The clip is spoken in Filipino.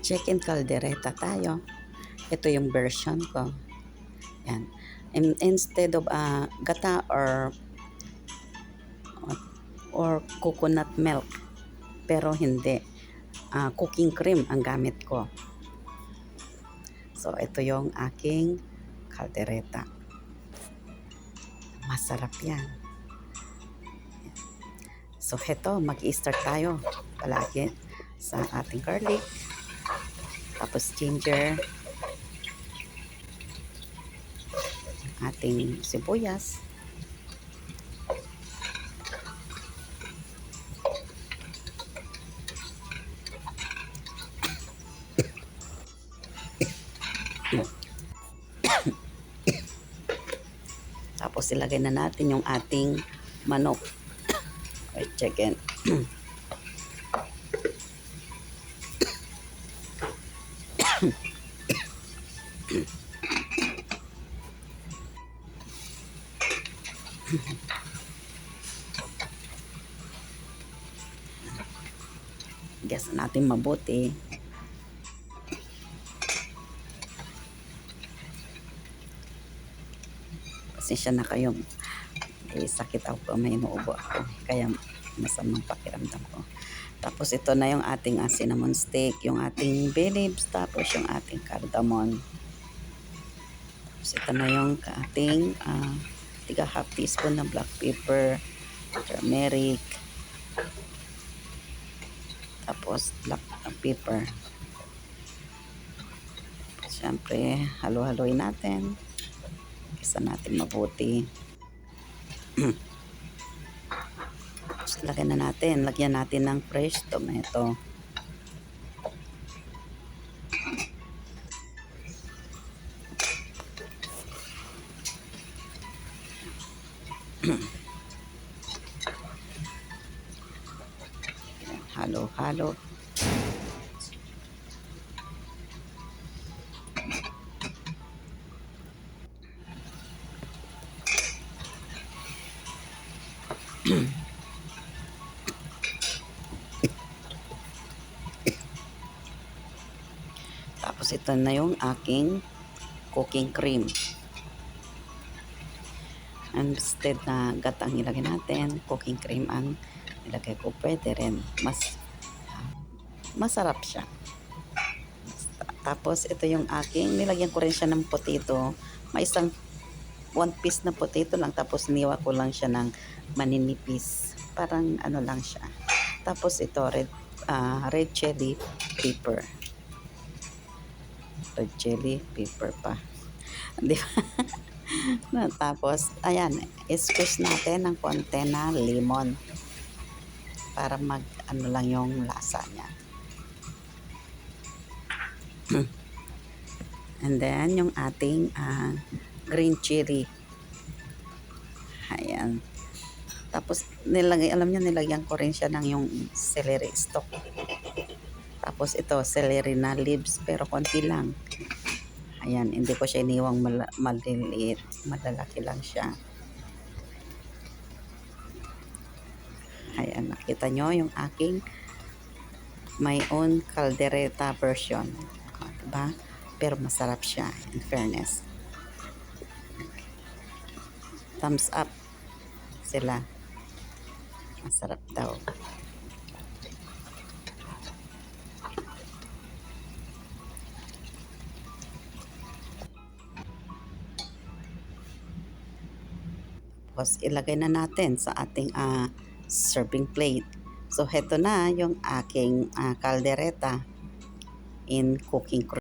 chicken caldereta tayo. Ito yung version ko. Yan. In- instead of ah, gata or or coconut milk. Pero hindi. Ah, cooking cream ang gamit ko. So, ito yung aking caldereta. Masarap yan. So, heto, mag-start tayo palagi sa ating garlic. Tapos ginger. Ating sibuyas. Tapos ilagay na natin yung ating manok. Or chicken. Gas natin mabuti. Pasensya na kayo. Eh, sakit ako, may inuubo ako. Kaya masamang pakiramdam ko. Tapos ito na yung ating ah, cinnamon stick, yung ating bay tapos yung ating cardamom. Tapos ito na yung ating ah, tiga half teaspoon ng black pepper, turmeric, tapos black pepper. Siyempre, halo-haloy natin. Isa natin mabuti. Lagyan na natin. Lagyan natin ng fresh tomato. Halo-halo. Tapos ito na yung aking cooking cream. Instead na gata ang ilagay natin, cooking cream ang ilagay ko. Pwede rin. Mas masarap siya. Tapos ito yung aking, nilagyan ko rin siya ng potato. May isang one piece na potato lang. Tapos niwa ko lang siya ng maninipis. Parang ano lang siya. Tapos ito, red, ah, red chili pepper red chili pepper pa. Di ba? Tapos, ayan, squeeze natin ng konti na lemon para mag, ano lang yung lasa niya. And then, yung ating ah, green chili. Ayan. Tapos, nilagay, alam niyo, nilagyan ko rin siya ng yung celery stalk. Tapos ito, celery na leaves, pero konti lang. Ayan, hindi ko siya iniwang mal- maliliit. Malalaki lang siya. Ayan, nakita nyo yung aking my own caldereta version. O, diba? Pero masarap siya, in fairness. Thumbs up sila. Masarap daw. Tapos ilagay na natin sa ating ah, serving plate. So heto na yung aking ah, caldereta in cooking.